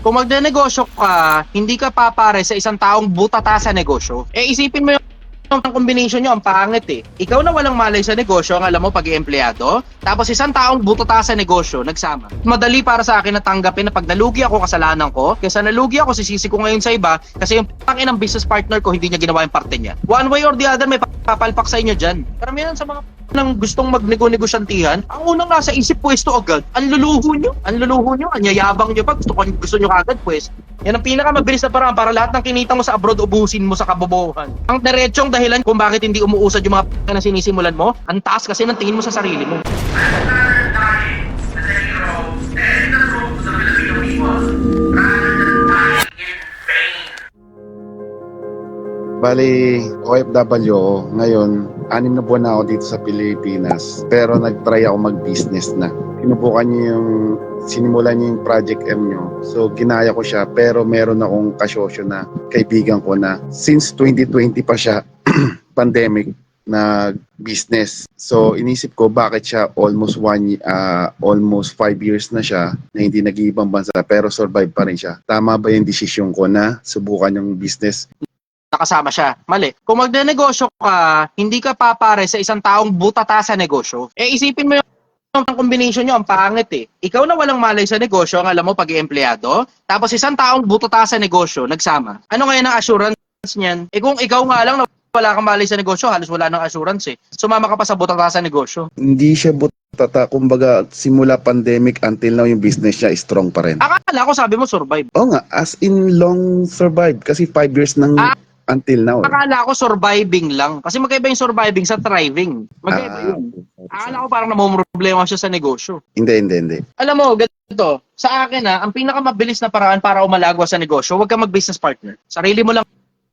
Kung magnenegosyo ka, hindi ka papare sa isang taong butata sa negosyo. Eh isipin mo yung ang combination nyo, ang pangit eh. Ikaw na walang malay sa negosyo, ang alam mo pag empleyado tapos isang taong butata sa negosyo, nagsama. Madali para sa akin na tanggapin na pag nalugi ako, kasalanan ko. Kaysa nalugi ako, sisisi ko ngayon sa iba kasi yung pangin ng business partner ko, hindi niya ginawa yung parte niya. One way or the other, may papalpak sa inyo dyan. Karamihan sa mga nang gustong magnego-negosyantihan, ang unang nasa isip pwesto agad, ang luluho nyo. Ang luluho nyo, ang yayabang nyo pa, gusto, gusto nyo kagad pwesto. Yan ang pinakamabilis na paraan para lahat ng kinita mo sa abroad ubusin mo sa kabobohan. Ang diretsong dahilan kung bakit hindi umuusad yung mga p- na sinisimulan mo, ang taas kasi ng tingin mo sa sarili mo. Bali, OFW. Ngayon, anim na buwan na ako dito sa Pilipinas. Pero nag-try ako mag-business na. Sinubukan niyo yung, sinimulan niyo yung Project M niyo. So, ginaya ko siya. Pero meron akong kasosyo na kaibigan ko na since 2020 pa siya, pandemic, na business. So, inisip ko bakit siya almost one, ah, almost five years na siya na hindi nag-iibang bansa pero survive pa rin siya. Tama ba yung desisyon ko na subukan yung business nakasama siya. Mali. Kung magnenegosyo ka, hindi ka papare sa isang taong butata sa negosyo. Eh isipin mo yung ang combination nyo, ang pangit eh. Ikaw na walang malay sa negosyo, ang alam mo pag empleyado tapos isang taong butata sa negosyo, nagsama. Ano ngayon ang assurance niyan? Eh kung ikaw nga lang na wala kang malay sa negosyo, halos wala nang assurance eh. Sumama ka pa sa butata sa negosyo. hindi siya butata. Kumbaga, simula pandemic until now, yung business niya is strong pa rin. Akala ko sabi mo survive. Oo nga, as in long survive. Kasi five years nang Ah. Until now. eh. Akala ko surviving lang. Kasi magkaiba yung surviving sa thriving. Magkaiba Ah, yun. Akala ko parang namumroblema siya sa negosyo. Hindi, hindi, hindi. alam mo, ganito, sa akin na, ang pinakamabilis na paraan para umalagwa sa negosyo, huwag kang mag-business partner. Sarili mo lang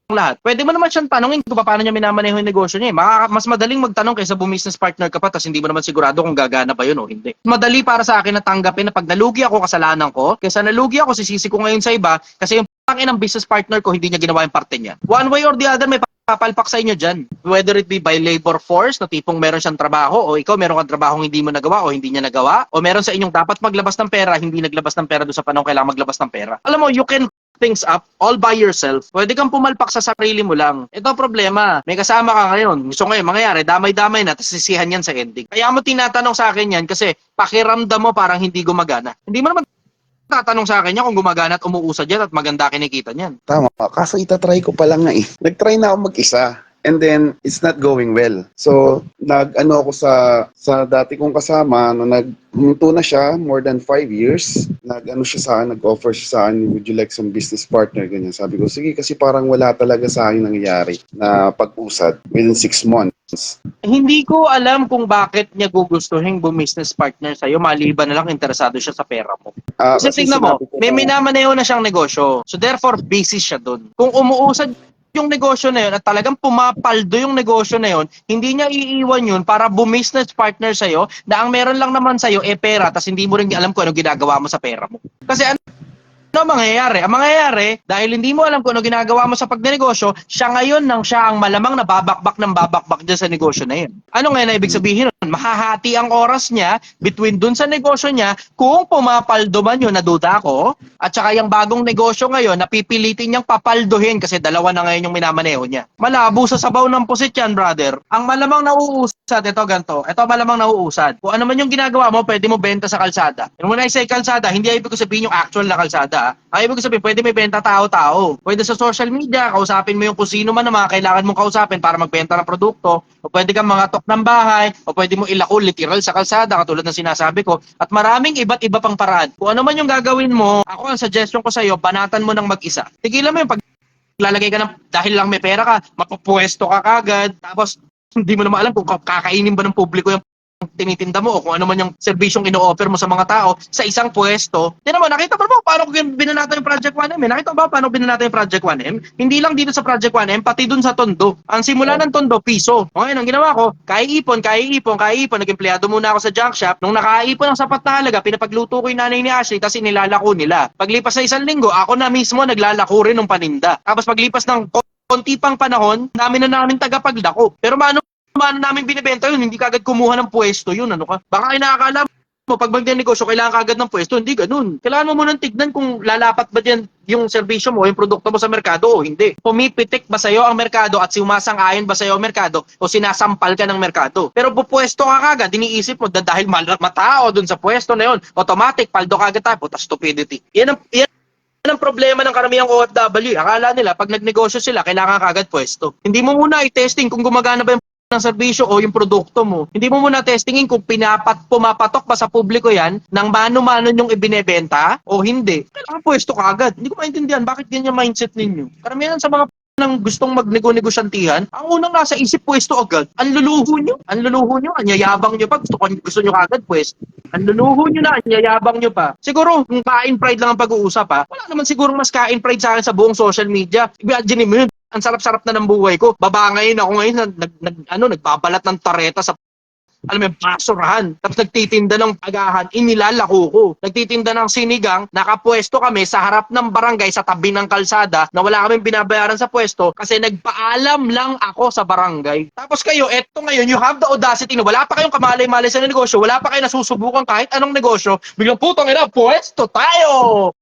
lahat. Pwede mo naman siyang tanongin kung paano niya minamaneho yung negosyo niya. eh. Mas madaling magtanong kaysa business partner ka pa tapos hindi mo naman sigurado kung gagana ba yun o hindi. Madali para sa akin na tanggapin na pag nalugi ako, kasalanan ko. Kaysa nalugi ako, sisisi ko ngayon sa iba kasi yung pangin ng business partner ko, hindi niya ginawa yung parte niya. One way or the other, may papalpak sa inyo dyan. Whether it be by labor force, na tipong meron siyang trabaho, o ikaw meron kang trabaho hindi mo nagawa o hindi niya nagawa, o meron sa inyong dapat maglabas ng pera, hindi naglabas ng pera doon sa panahon kailangan maglabas ng pera. Alam mo, you can things up all by yourself. Pwede kang pumalpak sa sarili mo lang. Ito problema. May kasama ka ngayon. Gusto ngayon mangyayari, damay-damay na, tapos sisihan yan sa ending. Kaya mo tinatanong sa akin yan kasi pakiramdam mo parang hindi gumagana. Hindi mo naman tatanong sa akin yan kung gumagana at umuusad yan at maganda kinikita niyan. Tama. Kaso itatry ko pa lang nga eh. Nag-try na ako mag-isa. And then, it's not going well. So, nag-ano ako sa sa dati kong kasama, na nag huminto na siya, more than five years. Nag-ano siya sa akin, nag-offer siya sa akin, would you like some business partner? Ganyan. Sabi ko, sige, kasi parang wala talaga sa akin nangyayari na pag-usad within six months. Hindi ko alam kung bakit niya gugustuhin business partner sa'yo maliban na lang interesado siya sa pera mo. Ah, Kasi tingnan mo, may na- minamaneho na siyang negosyo. So therefore, busy siya doon. Kung umuusad yung negosyo na yun at talagang pumapaldo yung negosyo na yun, hindi niya iiwan yun para business partner sa'yo na ang meron lang naman sa'yo e pera tas hindi mo rin alam kung ano ginagawa mo sa pera mo. Kasi ano ang mangyayari? Ang mangyayari, dahil hindi mo alam kung ano ginagawa mo sa pagnegosyo, siya ngayon nang siya ang malamang na babakbak ng babakbak dyan sa negosyo na yun. Ano ngayon na ibig sabihin nun? Mahahati ang oras niya between dun sa negosyo niya kung pumapaldo man yun, naduda ako, at saka yung bagong negosyo ngayon, napipilitin niyang papalduhin kasi dalawa na ngayon yung minamaneho niya. Malabo sa sabaw ng pusit yan, brother. Ang malamang nauusad, ito ganito, ito malamang nauusad. Kung ano man yung ginagawa mo, pwede mo benta sa kalsada. And when I say kalsada, hindi ibig ko sabihin yung actual na kalsada. Ah. Ang ibig sabihin, pwede may benta tao-tao. Pwede sa social media, kausapin mo yung kung sino man na mga kailangan mong kausapin para magbenta ng produkto. O pwede kang mga tok ng bahay, o pwede mo ilako literal sa kalsada, katulad ng sinasabi ko. At maraming iba't iba pang paraan. Kung ano man yung gagawin mo, ako ang suggestion ko sa'yo, banatan mo ng mag-isa. Tigilan mo yung pag lalagay ka ng, dahil lang may pera ka, mapupuesto ka kagad, tapos hindi mo naman alam kung kakainin ba ng publiko yung tinitinda mo o kung ano man yung serbisyong ino-offer mo sa mga tao sa isang pwesto. Tinan mo, nakita mo ba paano binanata yung Project 1M? eh? Nakita mo ba paano binanata yung Project 1M? Hindi lang dito sa Project 1M, pati dun sa Tondo. Ang simula ng Tondo, piso. O ngayon, ang ginawa ko, kaiipon, kaiipon, kaiipon. Nag-empleyado muna ako sa junk shop. Nung nakaipon ng sapat na halaga, pinapagluto ko yung nanay ni Ashley, tapos inilalako nila. Paglipas sa isang linggo, ako na mismo naglalako rin ng paninda. Tapos paglipas ng konti pang panahon, namin na namin tagapaglako. Pero mano paano namin binibenta yun, hindi kagad kumuha ng pwesto yun, ano ka? Baka inakala mo, pag magnegosyo, kailangan ka agad ng pwesto. Hindi ganun. Kailangan mo munang tignan kung lalapat ba dyan yung serbisyo mo, yung produkto mo sa merkado o hindi. Pumipitik ba sa'yo ang merkado at sumasang-ayon ba sa'yo ang merkado o sinasampal ka ng merkado. Pero pupwesto ka kagad, iniisip mo da- dahil matao dun sa pwesto na yun, automatic, paldo ka agad tayo, puta stupidity. Yan ang, yan yan ang problema ng karamihang OFW. Akala nila, pag nagnegosyo sila, kailangan kagad pwesto. Hindi mo muna i-testing kung gumagana ba yung ng serbisyo o yung produkto mo. Hindi mo muna testingin kung pinapat, pumapatok ba sa publiko yan ng mano-mano yung ibinebenta o hindi. Kailangan pwesto ka agad. Hindi ko maintindihan bakit ganyan mindset ninyo. Karamihan sa mga nang gustong magnego-negosyantihan, ang unang nasa isip pwesto agad. Ang luluho nyo. Ang luluho nyo. Ang yayabang nyo pa. Gusto, gusto nyo agad pwesto. Ang luluho nyo na. Ang yayabang nyo pa. Siguro, kung kain pride lang ang pag-uusap ha, wala naman siguro mas kain pride sa akin sa buong social media. Imagine mo yun. Ang sarap-sarap na ng buhay ko. Babangayin ako ngayon na nag, nag, ano, nagbabalat ng tareta sa alam mo, basurahan. Tapos nagtitinda ng agahan, inilalako ko. Nagtitinda ng sinigang, nakapwesto kami sa harap ng barangay sa tabi ng kalsada na wala kaming binabayaran sa pwesto kasi nagpaalam lang ako sa barangay. Tapos kayo, eto ngayon, you have the audacity na wala pa kayong kamalay-malay sa negosyo, wala pa kayo nasusubukan kahit anong negosyo, biglang putang ina, pwesto tayo!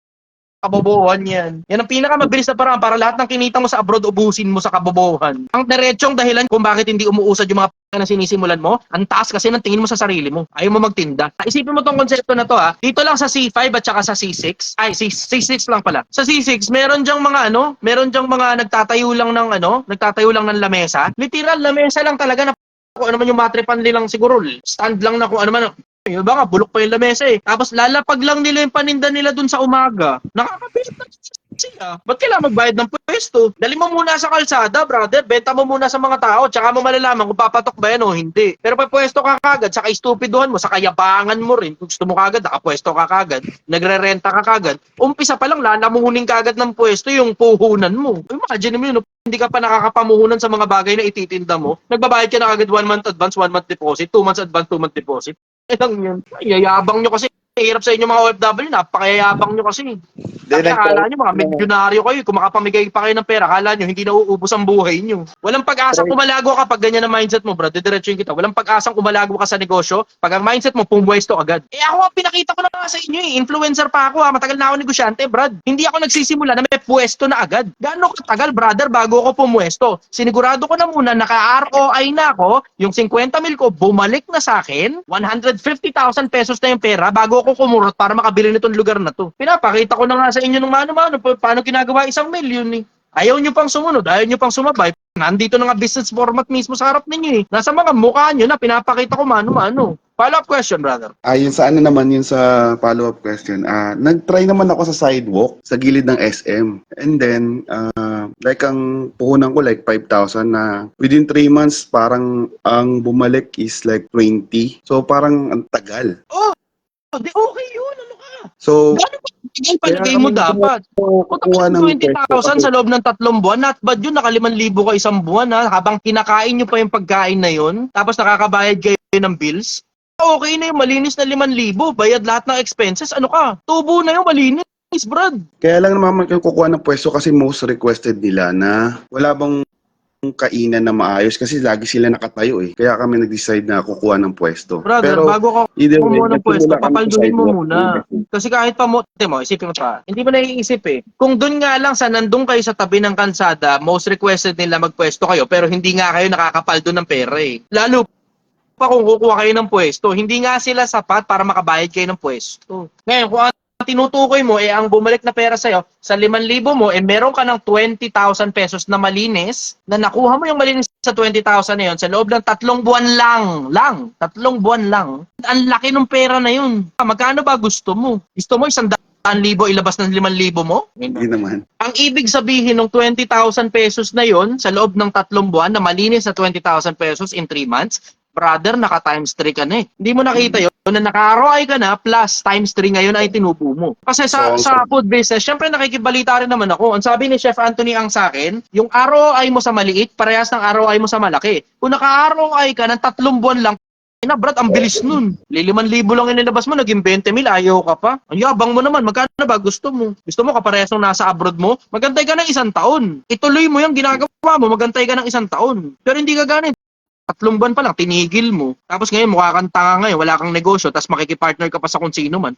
Kabobohan yan. Yan ang pinakamabilis na paraan para lahat ng kinita mo sa abroad ubusin mo sa kabobohan. Ang diretsong dahilan kung bakit hindi umuusad yung mga p- na sinisimulan mo, ang taas kasi ng tingin mo sa sarili mo. Ayaw mo magtinda. Isipin mo tong konsepto na to ha. Dito lang sa C5 at saka sa C6. Ay, C- C6 lang pala. Sa C6, meron dyang mga ano, meron dyang mga nagtatayo lang ng ano, nagtatayo lang ng lamesa. Literal, lamesa lang talaga na kung ano man yung matripan nilang siguro, stand lang na kung ano man, yung iba nga, bulok pa yung lamesa eh. Tapos lalapag lang nila yung paninda nila dun sa umaga. Nakakabilit na sila. Ba't kailangan magbayad ng pwesto? Dali mo muna sa kalsada, brother. Benta mo muna sa mga tao. Tsaka mo malalaman kung papatok ba yan o hindi. Pero pag pwesto ka kagad, sa kaistupiduhan mo, sa kayabangan mo rin, kung gusto mo kagad, nakapwesto ka kagad, nagre-renta ka kagad, umpisa pa lang, lalamuhunin kagad ng pwesto yung puhunan mo. Imagine mo yun, hindi ka pa nakakapamuhunan sa mga bagay na ititinda mo, nagbabayad ka na agad one month advance, one month deposit, two months advance, two month deposit. Lang yun. Ay, yayabang nyo kasi. Hirap sa inyo mga OFW, napakayayabang nyo kasi. Kasi akala nyo, mga milyonaryo kayo, kung makapamigay pa kayo ng pera, akala nyo, hindi nauubos ang buhay nyo. Walang pag-asang umalago ka pag ganyan ang mindset mo, bro. Didiretsuhin kita. Walang pag-asang umalago ka sa negosyo, pag ang mindset mo, pumwesto agad. Eh ako, pinakita ko na nga sa inyo eh. Influencer pa ako ha. Matagal na ako negosyante, brad. Hindi ako nagsisimula na may pwesto na agad. Gaano katagal, brother, bago ako pumwesto? Sinigurado ko na muna, naka-ROI na ako, yung 50 mil ko, bumalik na sa akin, 150,000 pesos na yung pera bago ako kumurot para makabili nitong lugar na to. Pinapakita ko na nga sa inyo ng mano-mano pa- paano ginagawa isang milyon eh. Ayaw nyo pang sumunod, ayaw nyo pang sumabay. Nandito na nga business format mismo sa harap ninyo eh. Nasa mga mukha nyo na pinapakita ko mano-mano. Follow-up question, brother. Ayun sa ano naman yun sa follow-up question. Ah, nag-try naman ako sa sidewalk sa gilid ng SM. And then ah, like ang puhunan ko like 5,000 na within 3 months parang ang bumalik is like 20. So parang ang tagal. Oh, di okay yun. Ano? So? Ang palagay mo dapat. Kung kukuha ng 20,000 sa loob ng tatlong buwan, not bad yun, naka 5,000 ka isang buwan ha, habang kinakain nyo pa yung pagkain na yun, tapos nakakabayad kayo ng bills, okay na yung malinis na 5,000, bayad lahat ng expenses, ano ka, tubo na yung malinis, brad. Kaya lang naman kayo kukuha ng pwesto kasi most requested nila na wala bang kainan na maayos kasi lagi sila nakatayo eh. Kaya kami nag-decide na kukuha ng pwesto. Brother, Pero bago ka either way, ng pwesto, papalduhin mo muna. Kasi kahit pa mo, mo, isipin mo pa, hindi mo naiisip eh. Kung doon nga lang sa nandun kayo sa tabi ng kansada, most requested nila magpwesto kayo, pero hindi nga kayo nakakapaldo ng pera eh. Lalo pa kung kukuha kayo ng pwesto, hindi nga sila sapat para makabayad kayo ng pwesto. Ngayon, kung tinutukoy mo, eh, ang bumalik na pera sa'yo, sa 5,000 mo, eh, meron ka ng 20,000 pesos na malinis, na nakuha mo yung malinis sa 20,000 na yun, sa loob ng tatlong buwan lang, lang, tatlong buwan lang, ang laki ng pera na yun. Magkano ba gusto mo? Gusto mo isang daan libo ilabas ng 5,000 mo? Hindi naman. Ang ibig sabihin ng 20,000 pesos na yon sa loob ng tatlong buwan na malinis na 20,000 pesos in 3 months, brother, naka times 3 ka na eh. Hindi mo nakita yon na naka-ROI ka na plus times 3 ngayon ay tinubo mo. Kasi sa, So, sa food business, syempre nakikibalita rin naman ako. Ang sabi ni Chef Anthony ang sa akin, yung ROI mo sa maliit, parehas ng ROI mo sa malaki. Kung naka-ROI ka ng tatlong buwan lang, na, brad, ang bilis nun. Liliman libo lang inilabas mo, naging 20 mil, ayaw ka pa. Ang yabang mo naman, magkano ba gusto mo? Gusto mo kaparehas nung nasa abroad mo? Magantay ka ng isang taon. Ituloy mo yung ginagawa mo, magantay ka ng isang taon. Pero hindi ka ganit. Tatlong buwan pa lang, tinigil mo. Tapos ngayon, mukha kang tanga ngayon, wala kang negosyo, tapos makikipartner ka pa sa kung sino man.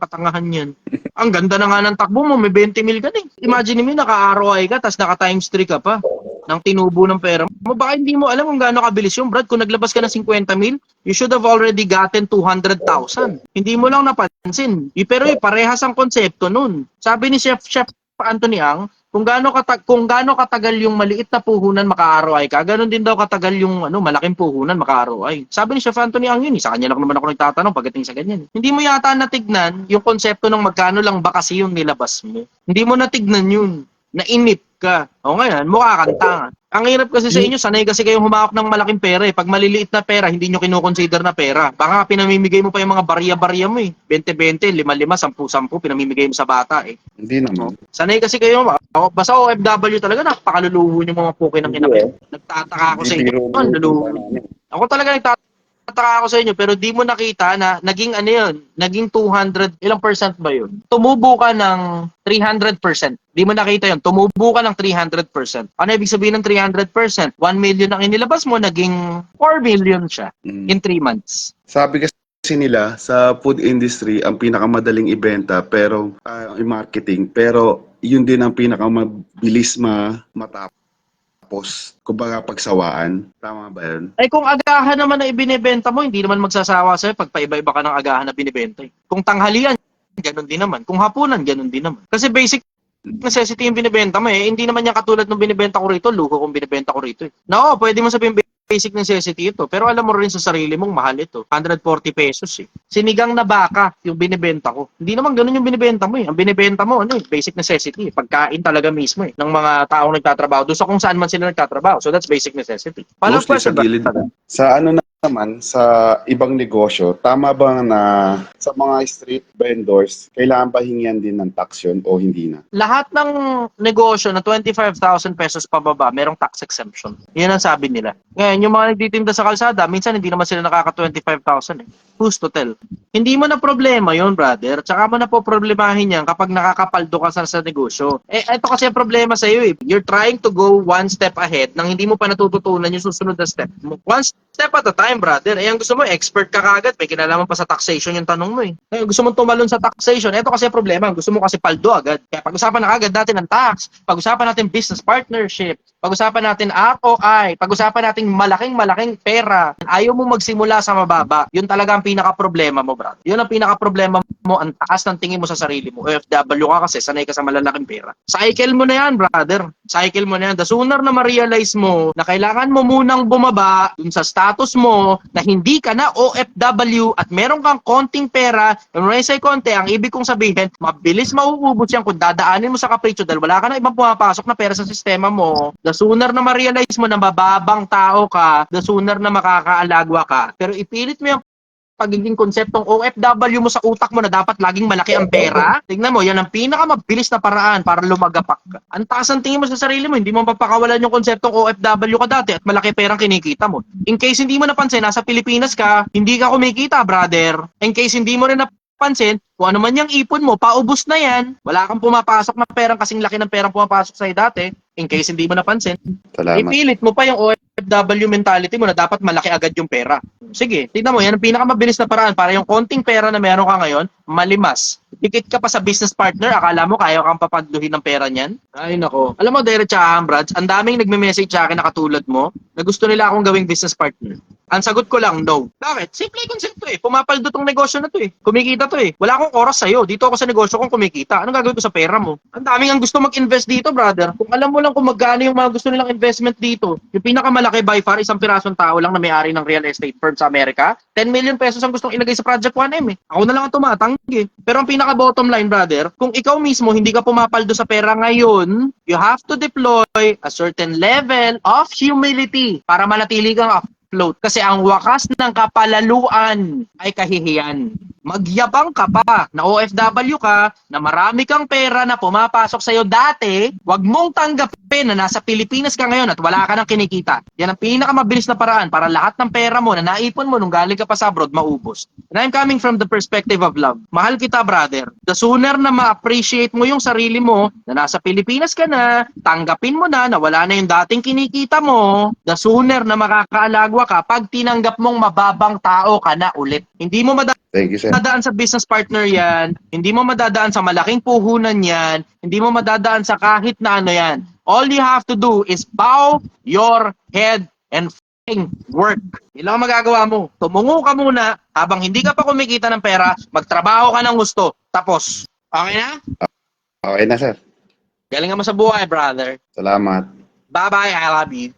Katangahan yan. Ang ganda na nga ng takbo mo, may 20 mil ka na eh. Imagine mo, naka-ROI ka, tapos naka-times 3 ka pa ng tinubo ng pera mo. Baka hindi mo alam kung gaano kabilis yung Brad. Kung naglabas ka ng 50 mil, you should have already gotten 200,000. Hindi mo lang napansin. Eh, Pero eh, parehas ang konsepto nun. Sabi ni Chef Chef Anthony Ang, kung gaano kata kung gaano katagal yung maliit na puhunan maka-ROI ka, ganun din daw katagal yung ano malaking puhunan maka-ROI. Sabi ni Chef Anthony Ang yun, eh, sa kanya lang naman ako nagtatanong pagdating sa ganyan. Hindi mo yata natignan yung konsepto ng magkano lang ba kasi yung nilabas mo. Hindi mo natignan yun. Nainip ka. O ngayon, mukha kang tanga. Ang hirap kasi sa inyo, sanay kasi kayong humawak ng malaking pera eh. Pag maliliit na pera, hindi nyo kinukonsider na pera. Baka pinamimigay mo pa yung mga barya-barya mo eh. 20-20, 5-5, 10-10, pinamimigay mo sa bata eh. Hindi naman. Sanay kasi kayo, basta OFW talaga, napakaluluho yung mga puki ng kinakit. Nagtataka ako sa inyo. Yung luluho. Ako talaga nagtataka ako sa inyo, pero di mo nakita na naging ano yun, naging 200, ilang percent ba yun? Tumubo ka ng 300%. Di mo nakita yun, tumubo ka ng 300%. Ano ibig sabihin ng 300%? 1 million ang inilabas mo, naging 4 million siya Mm. in 3 months. Sabi kasi nila sa food industry ang pinakamadaling ibenta pero ah, i-marketing pero yun din ang pinakamabilis ma matapos. Kumbaga pagsawaan. Tama ba yun? Ay kung agahan naman na ibinebenta mo, hindi naman magsasawa sa'yo pag paiba-iba ka ng agahan na binibenta. eh. Kung tanghalian, ganun din naman. Kung hapunan, ganun din naman. Kasi basic necessity yung binibenta mo eh. Hindi naman yan katulad ng binibenta ko rito, luho kung binibenta ko rito eh. No, pwede mo sabihin basic necessity ito. Pero alam mo rin sa sarili mong mahal ito. 140 pesos eh. Sinigang na baka yung binibenta ko. Hindi naman ganun yung binibenta mo eh. Ang binibenta mo, ano eh, basic necessity. eh. Pagkain talaga mismo eh. Ng mga taong nagtatrabaho. Doon sa kung saan man sila nagtatrabaho. So that's basic necessity. Paano Mostly sa gilid. Sa ano na naman, sa ibang negosyo, tama ba na sa mga street vendors, kailangan ba hingyan din ng tax yun o hindi na? lahat ng negosyo na 25,000 pesos pababa, merong tax exemption. Yan ang sabi nila. Ngayon, yung mga nagtitinda sa kalsada, minsan hindi naman sila nakaka 25,000 eh. Who's to tell? Hindi mo na problema yon brother. Tsaka mo na po problemahin yan kapag nakakapaldo ka sa, sa negosyo. Eh, ito kasi ang problema sa iyo eh. You're trying to go one step ahead nang hindi mo pa natututunan yung susunod na step mo. One step at a time, brother. Eh, ang gusto mo, expert ka kagad. May kinalaman pa sa taxation yung tanong mo eh. Eh, gusto mo tumalon sa taxation. Ito kasi ang problema. Gusto mo kasi paldo agad. Kaya pag-usapan na agad natin ang tax. Pag-usapan natin business partnership. Pag-usapan natin ROI. Pag-usapan natin malaking-malaking pera. Ayaw mo magsimula sa mababa. Yun talaga ang pinaka-problema mo, brother. Yun ang pinaka-problema mo. Ang taas ng tingin mo sa sarili mo. OFW ka kasi sanay ka sa malalaking pera. Cycle mo na yan, brother. Cycle mo na yan. The sooner na ma-realize mo na kailangan mo munang bumaba dun sa status mo na hindi ka na OFW at meron kang konting pera, and when I say konti, ang ibig kong sabihin, mabilis mauubos yan kung dadaanin mo sa kapritsyo dahil wala ka na ibang pumapasok na pera sa sistema mo. The sooner na ma-realize mo na mababang tao ka, the sooner na makakaalagwa ka. Pero ipilit mo yung pagiging konseptong OFW mo sa utak mo na dapat laging malaki ang pera. Tignan mo, yan ang pinakamabilis na paraan para lumagapak ka. Ang taas ang tingin mo sa sarili mo, hindi mo papakawalan yung konseptong OFW ka dati at malaki perang kinikita mo. In case hindi mo napansin, nasa Pilipinas ka, hindi ka kumikita, brother. In case hindi mo rin napansin, kung ano man yung ipon mo, paubos na yan. Wala kang pumapasok na perang kasing laki ng perang pumapasok sa'yo dati. In case hindi mo napansin, Salamat. Ipilit mo pa yung OFW mentality mo na dapat malaki agad yung pera. Sige, tignan mo, yan ang pinakamabilis na paraan para yung konting pera na meron ka ngayon, malimas. Dikit ka pa sa business partner, akala mo kaya kang papadluhin ng pera niyan? Ay nako. Alam mo, Derek tsaka Brads, ang daming nagme-message sa akin na katulad mo na gusto nila akong gawing business partner. Ang sagot ko lang, no. Bakit? Simple konsepto eh. Pumapaldo tong negosyo na to eh. Kumikita to eh. Wala akong oras sa'yo. Dito ako sa negosyo kong kumikita. Anong gagawin ko sa pera mo? Ang daming ang gusto mag-invest dito, brother. Kung alam mo lang kung magkano yung mga gusto nilang investment dito, yung pinakamalaki by far, isang pirasong tao lang na may-ari ng real estate firm sa Amerika, 10 million pesos ang gustong ilagay sa Project 1M eh. Ako na lang ang tumatanggi. Pero ang pinaka bottom line, brother, kung ikaw mismo hindi ka pumapaldo sa pera ngayon, you have to deploy a certain level of humility para manatili kang afloat. Kasi ang wakas ng kapalaluan ay kahihiyan. Magyabang ka pa na OFW ka, na marami kang pera na pumapasok sa'yo dati, wag mong tanggapin na nasa Pilipinas ka ngayon at wala ka nang kinikita. Yan ang pinakamabilis na paraan para lahat ng pera mo na naipon mo nung galing ka pa sa abroad maubos. And I'm coming from the perspective of love. Mahal kita, brother. The sooner na ma-appreciate mo yung sarili mo na nasa Pilipinas ka na, tanggapin mo na na wala na yung dating kinikita mo, the sooner na makakaalagwa ka pag tinanggap mong mababang tao ka na ulit. Hindi mo mada Thank you, sir. madadaan sa business partner yan, hindi mo madadaan sa malaking puhunan yan, hindi mo madadaan sa kahit na ano yan. All you have to do is bow your head and f***ing work. Yun lang ang magagawa mo. Tumungo ka muna habang hindi ka pa kumikita ng pera, magtrabaho ka ng gusto. Tapos. Okay na? Okay na, sir. Galing mo sa buhay, brother. Salamat. Bye-bye, I love you.